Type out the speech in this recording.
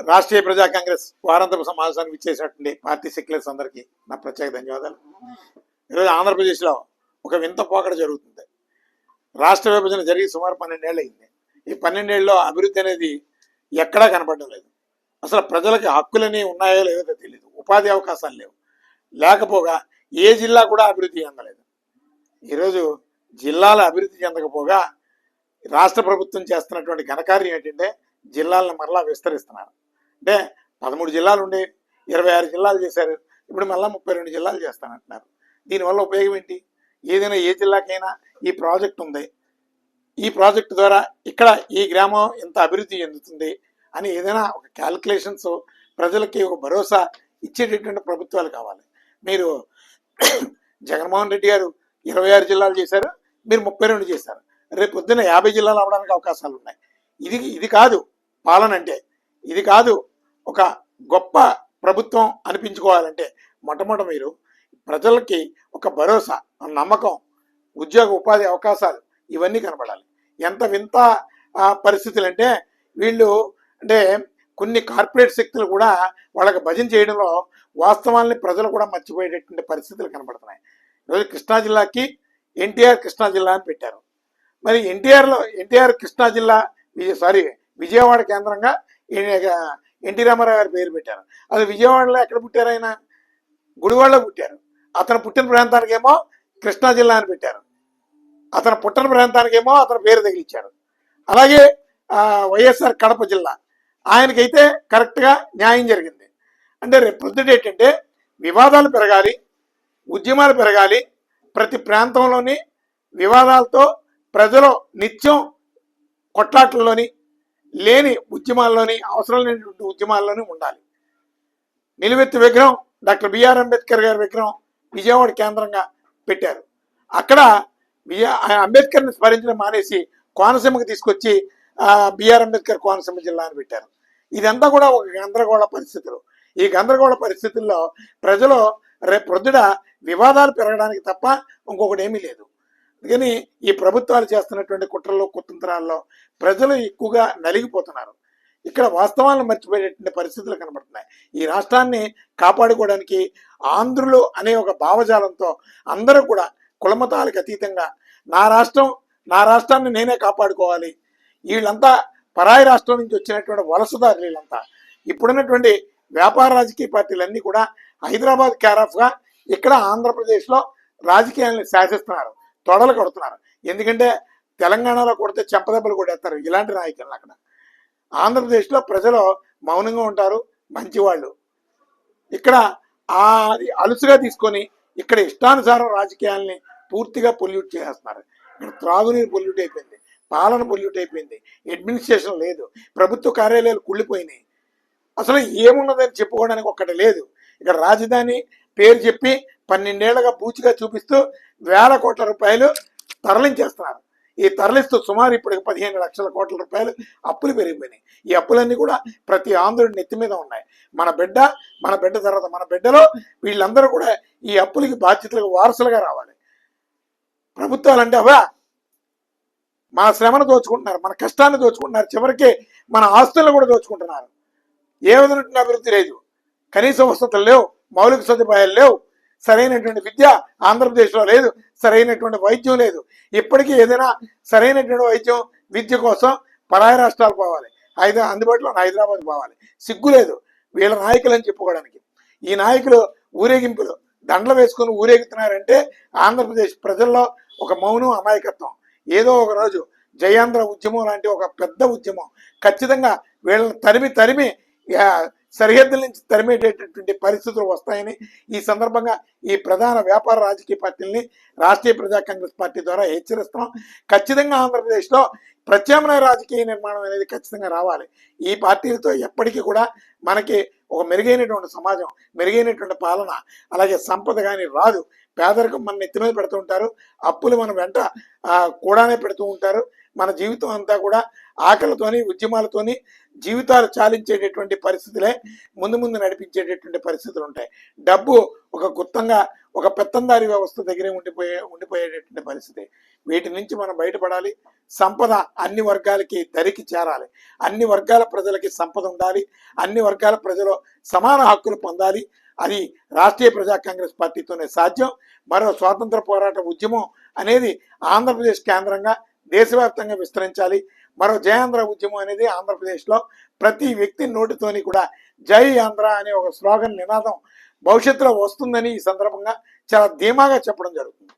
రాష్ట్రీయ ప్రజా కాంగ్రెస్ వారాంతపు సమావేశానికి ఇచ్చేసినటువంటి పార్టీ సెక్యులర్స్ అందరికీ నా ప్రత్యేక ధన్యవాదాలు. ఈరోజు ఆంధ్రప్రదేశ్లో ఒక వింత పోకడ జరుగుతుంది. రాష్ట్ర విభజన జరిగి సుమారు పన్నెండేళ్ళు అయింది ఈ పన్నెండేళ్ళలో అభివృద్ధి అనేది ఎక్కడా కనపడడం లేదు. అసలు ప్రజలకి హక్కులని ఉన్నాయో లేదో తెలియదు ఉపాధి అవకాశాలు లేవు. లేకపోగా ఏ జిల్లా కూడా అభివృద్ధి చెందలేదు. ఈరోజు జిల్లాల అభివృద్ధి చెందకపోగా రాష్ట్ర ప్రభుత్వం చేస్తున్నటువంటి ఘనకార్యం ఏంటంటే జిల్లాలను మరలా విస్తరిస్తున్నారు. అంటే పదమూడు జిల్లాలు ఉండే ఇరవై ఆరు జిల్లాలు చేశారు. ఇప్పుడు మళ్ళీ ముప్పై రెండు జిల్లాలు చేస్తానంటున్నారు. దీనివల్ల ఉపయోగం ఏంటి? ఏదైనా ఏ జిల్లాకైనా ఈ ప్రాజెక్ట్ ఉంది. ఈ ప్రాజెక్టు ద్వారా ఇక్కడ ఈ గ్రామం ఇంత అభివృద్ధి చెందుతుంది అని ఏదైనా ఒక క్యాల్కులేషన్స్ ప్రజలకి ఒక భరోసా ఇచ్చేటటువంటి ప్రభుత్వాలు కావాలి. మీరు జగన్మోహన్ రెడ్డి గారు ఇరవై ఆరు జిల్లాలు చేశారు. మీరు ముప్పై రెండు చేశారు. రేపు పొద్దున్న యాభై జిల్లాలు అవడానికి అవకాశాలు ఉన్నాయి. ఇది ఇది కాదు. పాలన అంటే ఇది కాదు ఒక గొప్ప ప్రభుత్వం అనిపించుకోవాలంటే మొట్టమొదటి మీరు ప్రజలకి ఒక భరోసా నమ్మకం ఉద్యోగ ఉపాధి అవకాశాలు ఇవన్నీ కనపడాలి ఎంత వింత పరిస్థితులు అంటే వీళ్ళు అంటే కొన్ని కార్పొరేట్ శక్తులు కూడా వాళ్ళకి భజన చేయడంలో వాస్తవాల్ని ప్రజలు కూడా మర్చిపోయేటటువంటి పరిస్థితులు కనబడుతున్నాయి. ఈరోజు కృష్ణా జిల్లాకి ఎన్టీఆర్ కృష్ణా జిల్లా అని పెట్టారు. మరి ఎన్టీఆర్లో ఎన్టీఆర్ కృష్ణా జిల్లా సారీ విజయవాడ కేంద్రంగా ఈ- ఎన్టీ రామారావు గారి పేరు పెట్టారు. అది విజయవాడలో ఎక్కడ పుట్టారు ఆయన? గుడివాడలో పుట్టారు. అతను పుట్టిన ప్రాంతానికేమో కృష్ణా జిల్లా అని పెట్టారు. అతను పుట్టిన ప్రాంతానికేమో అతని పేరు తగిలిచ్చారు. అలాగే వైఎస్ఆర్ కడప జిల్లా. ఆయనకైతే కరెక్ట్గా న్యాయం జరిగింది. అంటే రేపు ఏంటంటే వివాదాలు పెరగాలి ఉద్యమాలు పెరగాలి ప్రతి ప్రాంతంలోని వివాదాలతో ప్రజలు నిత్యం కొట్లాట్లలోని లేని ఉద్యమాల్లోని అవసరం లేనటువంటి ఉద్యమాల్లోని ఉండాలి. నిలువెత్తు విగ్రహం డాక్టర్ బిఆర్ అంబేద్కర్ గారి విగ్రహం విజయవాడ కేంద్రంగా పెట్టారు. అక్కడ విజయ అంబేద్కర్ని స్మరించడం మానేసి కోనసీమకు తీసుకొచ్చి బిఆర్ అంబేద్కర్ కోనసీమ జిల్లా అని పెట్టారు. ఇదంతా కూడా ఒక గందరగోళ పరిస్థితులు. ఈ గందరగోళ పరిస్థితుల్లో ప్రజలు రేపు ప్రొద్దున వివాదాలు పెరగడానికి తప్ప ఇంకొకటి ఏమీ లేదు. అందుకని ఈ ప్రభుత్వాలు చేస్తున్నటువంటి కుట్రల్లో కుతంత్రాల్లో ప్రజలు ఎక్కువగా నలిగిపోతున్నారు. ఇక్కడ వాస్తవాలను మర్చిపోయేటువంటి పరిస్థితులు కనబడుతున్నాయి. ఈ రాష్ట్రాన్ని కాపాడుకోవడానికి ఆంధ్రులు అనే ఒక భావజాలంతో అందరూ కూడా కులమతాలకు అతీతంగా నా రాష్ట్రం నా రాష్ట్రాన్ని నేనే కాపాడుకోవాలి. వీళ్ళంతా పరాయి రాష్ట్రం నుంచి వచ్చినటువంటి వలసదారులు వీళ్ళంతా ఇప్పుడున్నటువంటి వ్యాపార రాజకీయ పార్టీలన్నీ కూడా హైదరాబాద్ క్యారాఫ్గా ఇక్కడ ఆంధ్రప్రదేశ్లో రాజకీయాలను శాసిస్తున్నారు. తొడలు కొడుతున్నారు. ఎందుకంటే తెలంగాణలో కొడితే చెంపదెబ్బలు కొడేస్తారు ఇలాంటి నాయకులు అక్కడ. ఆంధ్రప్రదేశ్లో ప్రజలు మౌనంగా ఉంటారు మంచివాళ్ళు. ఇక్కడ ఆ అలుసుగా తీసుకొని ఇక్కడ ఇష్టానుసారం రాజకీయాల్ని పూర్తిగా పొల్యూట్ చేసేస్తున్నారు. ఇక్కడ త్రాగునీరు పొల్యూట్ అయిపోయింది పాలన పొల్యూట్ అయిపోయింది అడ్మినిస్ట్రేషన్ లేదు ప్రభుత్వ కార్యాలయాలు కుళ్ళిపోయినాయి. అసలు ఏమున్నదని చెప్పుకోవడానికి ఒక్కటి లేదు. ఇక్కడ రాజధాని పేరు చెప్పి పన్నెండేళ్ళుగా పూచిగా చూపిస్తూ వేల కోట్ల రూపాయలు తరలించేస్తున్నారు. ఈ తరలిస్తూ సుమారు ఇప్పటికి పదిహేను లక్షల కోట్ల రూపాయలు అప్పులు పెరిగిపోయినాయి. ఈ అప్పులన్నీ కూడా ప్రతి ఆంధ్రుడి నెత్తి మీద ఉన్నాయి. మన బిడ్డ మన బిడ్డ తర్వాత మన బిడ్డలో వీళ్ళందరూ కూడా ఈ అప్పులకి బాధ్యతలకు వారసులుగా రావాలి. ప్రభుత్వాలు అంటే అవా? మన శ్రమను దోచుకుంటున్నారు మన కష్టాన్ని దోచుకుంటున్నారు. చివరికి మన ఆస్తులను కూడా దోచుకుంటున్నారు. ఏ విధమైన అభివృద్ధి లేదు. కనీస వసతులు లేవు మౌలిక సదుపాయాలు లేవు. సరైనటువంటి విద్య ఆంధ్రప్రదేశ్లో లేదు సరైనటువంటి వైద్యం లేదు. ఇప్పటికీ ఏదైనా సరైనటువంటి వైద్యం విద్య కోసం పరాయ రాష్ట్రాలు పోవాలి. అయితే అందుబాటులో ఉన్న హైదరాబాద్ పోవాలి. సిగ్గు లేదు వీళ్ళ నాయకులు అని చెప్పుకోవడానికి. ఈ నాయకులు ఊరేగింపులు దండలు వేసుకుని ఊరేగుతున్నారంటే ఆంధ్రప్రదేశ్ ప్రజల్లో ఒక మౌనం అమాయకత్వం. ఏదో ఒక రోజు జయాంధ్ర ఉద్యమం లాంటి ఒక పెద్ద ఉద్యమం. ఖచ్చితంగా వీళ్ళని తరిమి తరిమి సరిహద్దుల నుంచి తరిమేటటువంటి పరిస్థితులు వస్తాయని ఈ సందర్భంగా ఈ ప్రధాన వ్యాపార రాజకీయ పార్టీలని రాష్ట్రీయ ప్రజా కాంగ్రెస్ పార్టీ ద్వారా హెచ్చరిస్తున్నాం. ఖచ్చితంగా ఆంధ్రప్రదేశ్లో ప్రత్యామ్నాయ రాజకీయ నిర్మాణం అనేది ఖచ్చితంగా రావాలి. ఈ పార్టీలతో ఎప్పటికీ కూడా మనకి ఒక మెరుగైనటువంటి సమాజం మెరుగైనటువంటి పాలన అలాగే సంపద కానీ రాదు. పేదరికం మన నెత్తి మీద పెడుతూ ఉంటారు. అప్పులు మన వెంట కూడానే పెడుతూ ఉంటారు. మన జీవితం అంతా కూడా ఆకలితోని ఉద్యమాలతోని జీవితాలు చాలించేటటువంటి పరిస్థితులే ముందు ముందు నడిపించేటటువంటి పరిస్థితులు ఉంటాయి డబ్బు ఒక గుత్తంగా ఒక పెత్తందారి వ్యవస్థ దగ్గరే ఉండిపోయే ఉండిపోయేటటువంటి పరిస్థితి. వీటి నుంచి మనం బయటపడాలి. సంపద అన్ని వర్గాలకి దరికి చేరాలి. అన్ని వర్గాల ప్రజలకి సంపద ఉండాలి. అన్ని వర్గాల ప్రజలు సమాన హక్కులు పొందాలి. అది రాష్ట్రీయ ప్రజా కాంగ్రెస్ పార్టీతోనే సాధ్యం. మరో స్వాతంత్ర పోరాట ఉద్యమం అనేది ఆంధ్రప్రదేశ్ కేంద్రంగా దేశవ్యాప్తంగా విస్తరించాలి. మరో జయాంధ్ర ఉద్యమం అనేది ఆంధ్రప్రదేశ్లో ప్రతి వ్యక్తి నోటితోని కూడా జై ఆంధ్ర అనే ఒక స్లోగన్ నినాదం భవిష్యత్తులో వస్తుందని ఈ సందర్భంగా చాలా ధీమాగా చెప్పడం జరుగుతుంది.